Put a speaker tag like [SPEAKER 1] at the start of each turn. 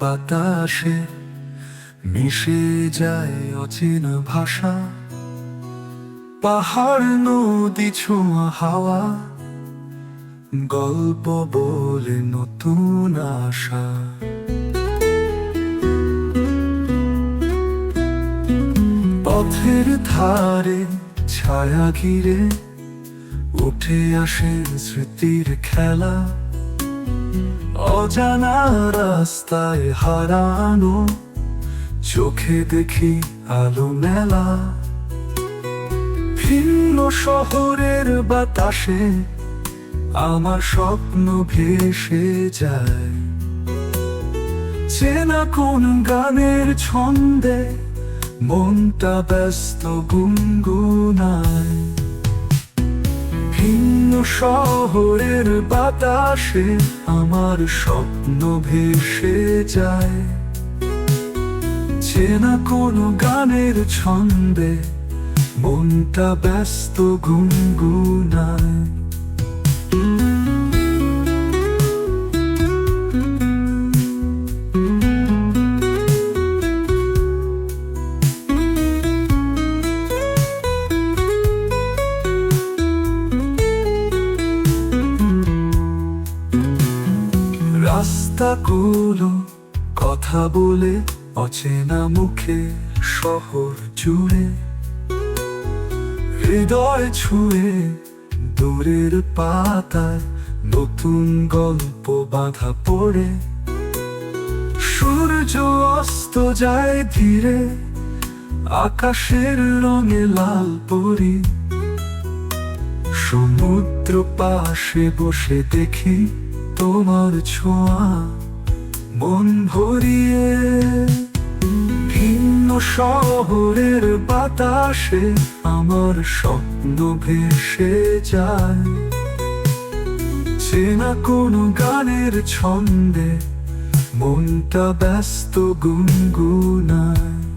[SPEAKER 1] বাতাসে মিশে যায় অচেনা ভাষা। পাহাড়, নদী, ছোঁয়া, হাওয়া, গল্প বলে নতুন আশা। পথের ধারে ছায়া ঘিরে উঠে আসে স্মৃতির খেলা। অজানা রাস্তায় হারানো, চোখে দেখি আলো মেলা। ভিন্ন শহরের বাতাসে আমার স্বপ্ন ভেসে যায়। চেনা কোন গানের ছন্দে মনটা ব্যস্ত গুনগুনায়। ভিন্ন শহরের বাতাসে আমার স্বপ্ন ভেসে যায়। চেনা কোনো গানের ছন্দে মনটা ব্যস্ত গুনগুনায়। রাস্তাগুলো কথা বলে অচেনা মুখে শহর জুড়ে। হৃদয় ছুঁয়ে দূরের পাতায় নতুন গল্প বাঁধা পড়ে। সূর্য অস্ত যায় ধীরে, আকাশের রঙে লাল পরি। সমুদ্র পাশে বসে দেখি তোমার ছোঁয়া মন ভরিয়ে ভিন্ন শহরের বাতাসে আমার স্বপ্ন ভেসে যায়। চেনা কোনো গানের ছন্দে মনটা ব্যস্ত গুনগুনায়।